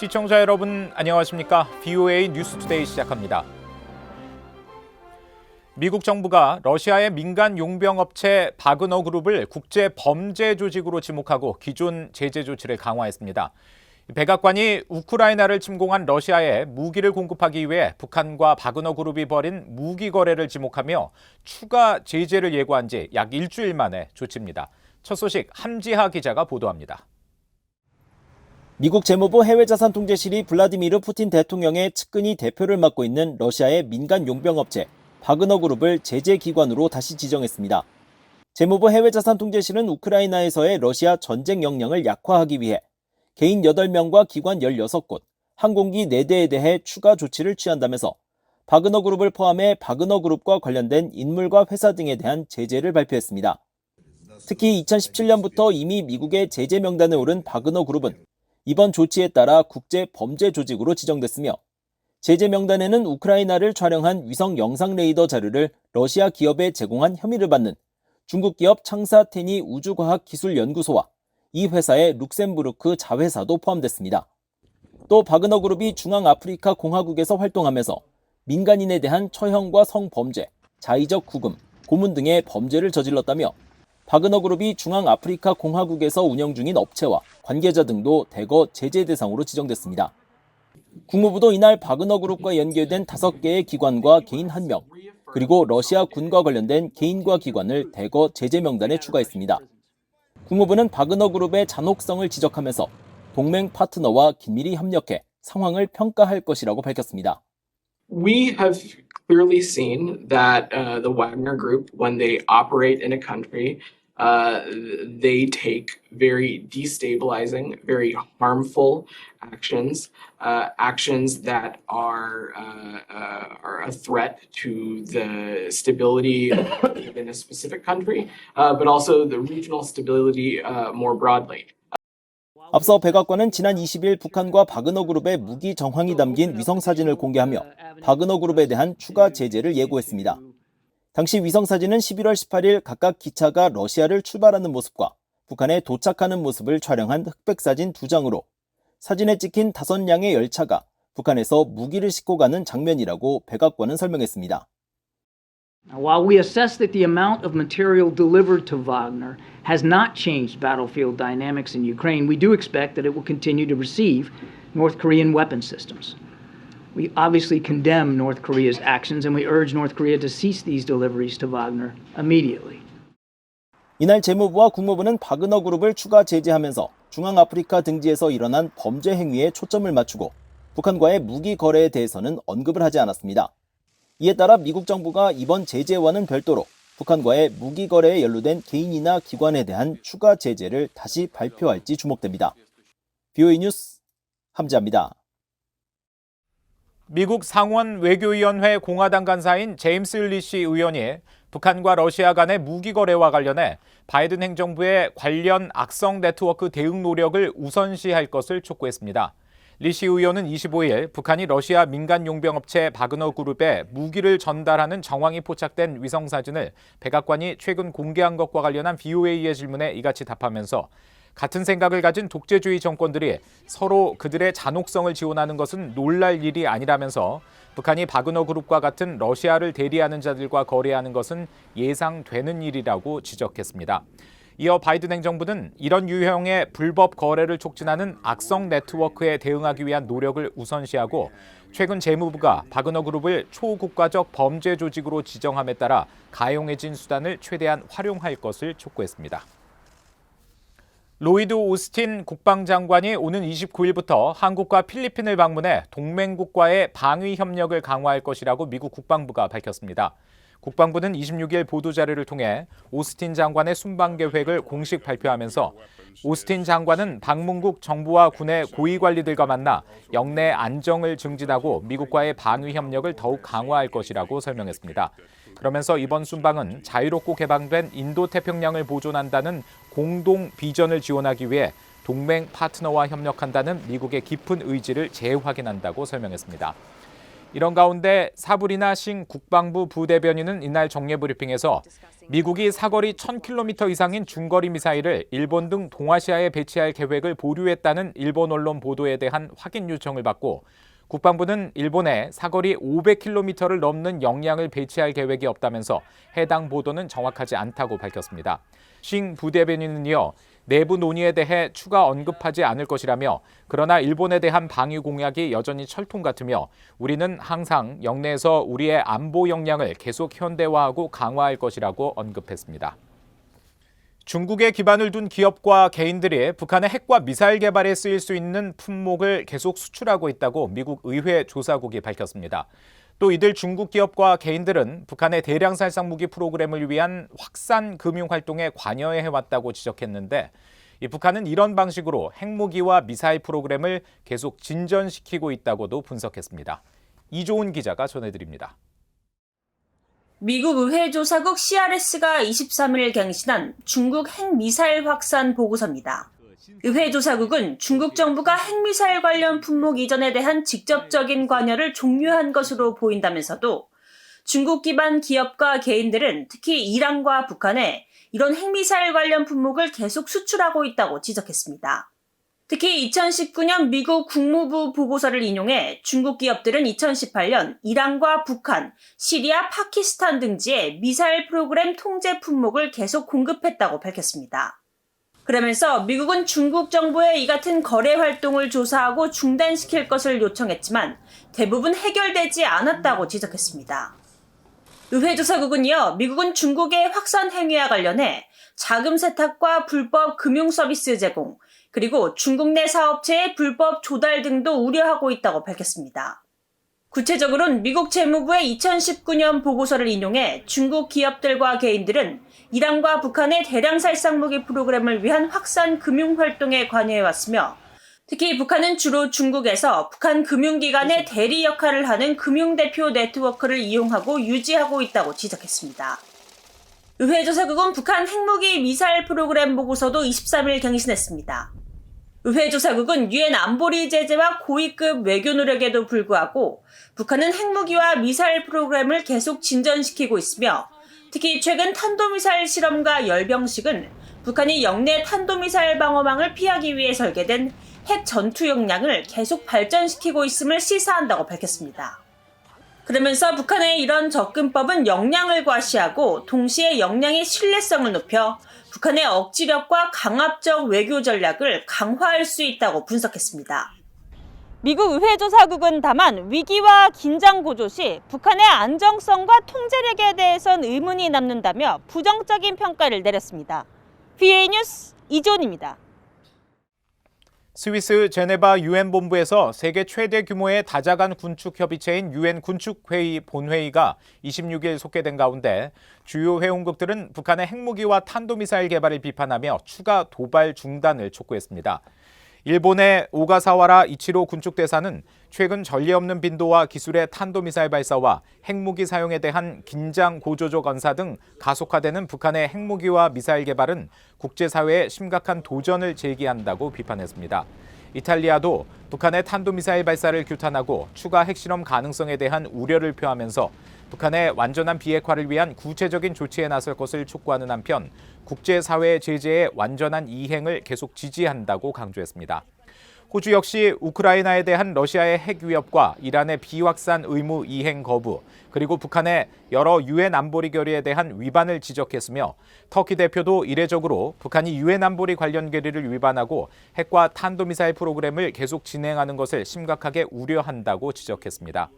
시청자 여러분 안녕하십니까? BOA 뉴스투데이 시작합니다. 미국 정부가 러시아의 민간 용병 업체 바그너 그룹을 국제 범죄 조직으로 지목하고 기존 제재 조치를 강화했습니다. 백악관이 우크라이나를 침공한 러시아에 무기를 공급하기 위해 북한과 바그너 그룹이 벌인 무기 거래를 지목하며 추가 제재를 예고한 지 약 일주일 만에 조치입니다. 첫 소식 함지하 기자가 보도합니다. 미국 재무부 해외자산통제실이 블라디미르 푸틴 대통령의 측근이 대표를 맡고 있는 러시아의 민간 용병업체 바그너 그룹을 제재 기관으로 다시 지정했습니다. 재무부 해외자산통제실은 우크라이나에서의 러시아 전쟁 역량을 약화하기 위해 개인 8명과 기관 16곳, 항공기 4대에 대해 추가 조치를 취한다면서 바그너 그룹을 포함해 바그너 그룹과 관련된 인물과 회사 등에 대한 제재를 발표했습니다. 특히 2017년부터 이미 미국의 제재 명단에 오른 바그너 그룹은 이번 조치에 따라 국제 범죄 조직으로 지정됐으며 제재 명단에는 우크라이나를 촬영한 위성 영상 레이더 자료를 러시아 기업에 제공한 혐의를 받는 중국 기업 창사테니 우주과학기술연구소와 이 회사의 룩셈부르크 자회사도 포함됐습니다. 또 바그너 그룹이 중앙아프리카 공화국에서 활동하면서 민간인에 대한 처형과 성범죄, 자의적 구금, 고문 등의 범죄를 저질렀다며 바그너 그룹이 중앙아프리카 공화국에서 운영 중인 업체와 관계자 등도 대거 제재 대상으로 지정됐습니다. 국무부도 이날 바그너 그룹과 연결된 5개의 기관과 개인 1명, 그리고 러시아 군과 관련된 개인과 기관을 대거 제재 명단에 추가했습니다. 국무부는 바그너 그룹의 잔혹성을 지적하면서 동맹 파트너와 긴밀히 협력해 상황을 평가할 것이라고 밝혔습니다. We have clearly seen that uh, the Wagner Group, when they operate in a country, uh, they take very destabilizing, very harmful actions, uh, actions that are uh, uh, are a threat to the stability in a specific country, uh, but also the regional stability uh, more broadly. 앞서 백악관은 지난 20일 북한과 바그너 그룹의 무기 정황이 담긴 위성 사진을 공개하며 바그너 그룹에 대한 추가 제재를 예고했습니다. 당시 위성 사진은 11월 18일 각각 기차가 러시아를 출발하는 모습과 북한에 도착하는 모습을 촬영한 흑백 사진 두 장으로 사진에 찍힌 다섯 량의 열차가 북한에서 무기를 싣고 가는 장면이라고 백악관은 설명했습니다. While we assess that the amount of material delivered to Wagner has not changed battlefield dynamics in Ukraine, we do expect that it will continue to receive North Korean weapon systems. We obviously condemn North Korea's actions and we urge North Korea to cease these deliveries to Wagner immediately. 이날 재무부와 국무부는 바그너 그룹을 추가 제재하면서 중앙아프리카 등지에서 일어난 범죄 행위에 초점을 맞추고 북한과의 무기 거래에 대해서는 언급을 하지 않았습니다. 이에 따라 미국 정부가 이번 제재와는 별도로 북한과의 무기 거래에 연루된 개인이나 기관에 대한 추가 제재를 다시 발표할지 주목됩니다. BOE 뉴스 함지합니다. 미국 상원 외교위원회 공화당 간사인 제임스 리시 의원이 북한과 러시아 간의 무기 거래와 관련해 바이든 행정부의 관련 악성 네트워크 대응 노력을 우선시할 것을 촉구했습니다. 리시 의원은 25일 북한이 러시아 민간 용병 업체 바그너 그룹에 무기를 전달하는 정황이 포착된 위성 사진을 백악관이 최근 공개한 것과 관련한 BOA의 질문에 이같이 답하면서 같은 생각을 가진 독재주의 정권들이 서로 그들의 잔혹성을 지원하는 것은 놀랄 일이 아니라면서 북한이 바그너 그룹과 같은 러시아를 대리하는 자들과 거래하는 것은 예상되는 일이라고 지적했습니다. 이어 바이든 행정부는 이런 유형의 불법 거래를 촉진하는 악성 네트워크에 대응하기 위한 노력을 우선시하고 최근 재무부가 바그너 그룹을 초국가적 범죄 조직으로 지정함에 따라 가용해진 수단을 최대한 활용할 것을 촉구했습니다. 로이드 오스틴 국방장관이 오는 29일부터 한국과 필리핀을 방문해 동맹국과의 방위 협력을 강화할 것이라고 미국 국방부가 밝혔습니다. 국방부는 26일 보도자료를 통해 오스틴 장관의 순방 계획을 공식 발표하면서 오스틴 장관은 방문국 정부와 군의 고위 관리들과 만나 영내 안정을 증진하고 미국과의 방위 협력을 더욱 강화할 것이라고 설명했습니다. 그러면서 이번 순방은 자유롭고 개방된 인도 태평양을 보존한다는 공동 비전을 지원하기 위해 동맹 파트너와 협력한다는 미국의 깊은 의지를 재확인한다고 설명했습니다. 이런 가운데 사브리나 싱 국방부 부대변인은 이날 정례 브리핑에서 미국이 사거리 1000km 이상인 중거리 미사일을 일본 등 동아시아에 배치할 계획을 보류했다는 일본 언론 보도에 대한 확인 요청을 받고 국방부는 일본에 사거리 500km를 넘는 역량을 배치할 계획이 없다면서 해당 보도는 정확하지 않다고 밝혔습니다. 싱 부대변인은 이어 내부 논의에 대해 추가 언급하지 않을 것이라며 그러나 일본에 대한 방위 공약이 여전히 철통 같으며 우리는 항상 영내에서 우리의 안보 역량을 계속 현대화하고 강화할 것이라고 언급했습니다. 중국에 기반을 둔 기업과 개인들이 북한의 핵과 미사일 개발에 쓰일 수 있는 품목을 계속 수출하고 있다고 미국 의회 조사국이 밝혔습니다. 또 이들 중국 기업과 개인들은 북한의 대량 살상 무기 프로그램을 위한 확산 금융 활동에 관여해 왔다고 지적했는데 이 북한은 이런 방식으로 핵무기와 미사일 프로그램을 계속 진전시키고 있다고도 분석했습니다. 이조은 기자가 전해드립니다. 미국 의회조사국 CRS가 23일 갱신한 중국 핵미사일 확산 보고서입니다. 의회 조사국은 중국 정부가 핵미사일 관련 품목 이전에 대한 직접적인 관여를 종료한 것으로 보인다면서도 중국 기반 기업과 개인들은 특히 이란과 북한에 이런 핵미사일 관련 품목을 계속 수출하고 있다고 지적했습니다. 특히 2019년 미국 국무부 보고서를 인용해 중국 기업들은 2018년 이란과 북한, 시리아, 파키스탄 등지에 미사일 프로그램 통제 품목을 계속 공급했다고 밝혔습니다. 그러면서 미국은 중국 정부의 이 같은 거래 활동을 조사하고 중단시킬 것을 요청했지만 대부분 해결되지 않았다고 지적했습니다. 의회 조사국은 이어 미국은 중국의 확산 행위와 관련해 자금 세탁과 불법 금융 서비스 제공, 그리고 중국 내 사업체의 불법 조달 등도 우려하고 있다고 밝혔습니다. 구체적으로는 미국 재무부의 2019년 보고서를 인용해 중국 기업들과 개인들은 이란과 북한의 대량 살상 무기 프로그램을 위한 확산 금융 활동에 관여해 왔으며 특히 북한은 주로 중국에서 북한 금융기관의 대리 역할을 하는 금융대표 네트워크를 이용하고 유지하고 있다고 지적했습니다. 의회 조사국은 북한 핵무기 미사일 프로그램 보고서도 23일 갱신했습니다. 의회 조사국은 유엔 안보리 제재와 고위급 외교 노력에도 불구하고 북한은 핵무기와 미사일 프로그램을 계속 진전시키고 있으며 특히 최근 탄도미사일 실험과 열병식은 북한이 영내 탄도미사일 방어망을 피하기 위해 설계된 핵 전투 역량을 계속 발전시키고 있음을 시사한다고 밝혔습니다. 그러면서 북한의 이런 접근법은 역량을 과시하고 동시에 역량의 신뢰성을 높여 북한의 억지력과 강압적 외교 전략을 강화할 수 있다고 분석했습니다. 미국 의회 조사국은 다만 위기와 긴장 고조 시 북한의 안정성과 통제력에 대해선 의문이 남는다며 부정적인 평가를 내렸습니다. BA 뉴스 이존입니다. 스위스 제네바 유엔 본부에서 세계 최대 규모의 다자간 군축 협의체인 유엔 군축 회의 본회의가 26일 속개된 가운데 주요 회원국들은 북한의 핵무기와 탄도미사일 개발을 비판하며 추가 도발 중단을 촉구했습니다. 일본의 오가사와라 이치로 군축대사는 최근 전례 없는 빈도와 기술의 탄도미사일 발사와 핵무기 사용에 대한 긴장 고조적 언사 등 가속화되는 북한의 핵무기와 미사일 개발은 국제사회에 심각한 도전을 제기한다고 비판했습니다. 이탈리아도 북한의 탄도미사일 발사를 규탄하고 추가 핵실험 가능성에 대한 우려를 표하면서 북한의 완전한 비핵화를 위한 구체적인 조치에 나설 것을 촉구하는 한편 국제사회 제재의 완전한 이행을 계속 지지한다고 강조했습니다. 호주 역시 우크라이나에 대한 러시아의 핵 위협과 이란의 비확산 의무 이행 거부, 그리고 북한의 여러 유엔 안보리 결의에 대한 위반을 지적했으며 터키 대표도 이례적으로 북한이 유엔 안보리 관련 결의를 위반하고 핵과 탄도미사일 프로그램을 계속 진행하는 것을 심각하게 우려한다고 지적했습니다.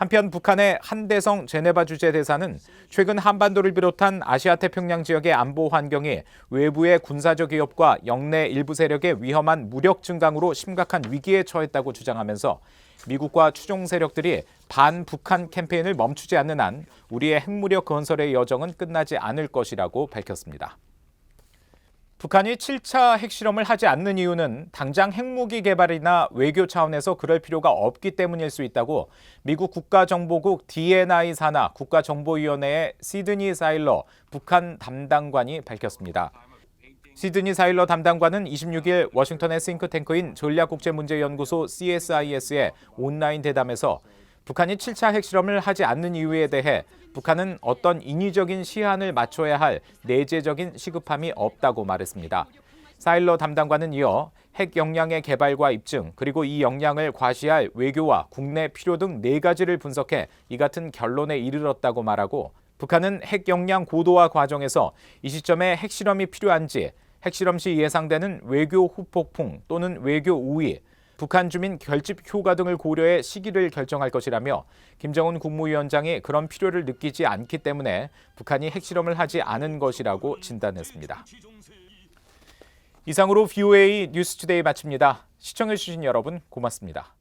한편 북한의 한대성 제네바 주재 대사는 최근 한반도를 비롯한 아시아 태평양 지역의 안보 환경이 외부의 군사적 위협과 영내 일부 세력의 위험한 무력 증강으로 심각한 위기에 처했다고 주장하면서 미국과 추종 세력들이 반북한 캠페인을 멈추지 않는 한 우리의 핵무력 건설의 여정은 끝나지 않을 것이라고 밝혔습니다. 북한이 7차 핵실험을 하지 않는 이유는 당장 핵무기 개발이나 외교 차원에서 그럴 필요가 없기 때문일 수 있다고 미국 국가정보국 DNI 산하 국가정보위원회의 시드니 사일러 북한 담당관이 밝혔습니다. 시드니 사일러 담당관은 26일 워싱턴의 싱크탱크인 전략국제문제연구소 CSIS의 온라인 대담에서 북한이 7차 핵실험을 하지 않는 이유에 대해 북한은 어떤 인위적인 시한을 맞춰야 할 내재적인 시급함이 없다고 말했습니다. 사일러 담당관은 이어 핵 역량의 개발과 입증 그리고 이 역량을 과시할 외교와 국내 필요 등 네 가지를 분석해 이 같은 결론에 이르렀다고 말하고 북한은 핵 역량 고도화 과정에서 이 시점에 핵실험이 필요한지 핵실험 시 예상되는 외교 후폭풍 또는 외교 우위 북한 주민 결집 효과 등을 고려해 시기를 결정할 것이라며 김정은 국무위원장이 그런 필요를 느끼지 않기 때문에 북한이 핵실험을 하지 않은 것이라고 진단했습니다. 이상으로 VOA 뉴스투데이 마칩니다. 시청해주신 여러분 고맙습니다.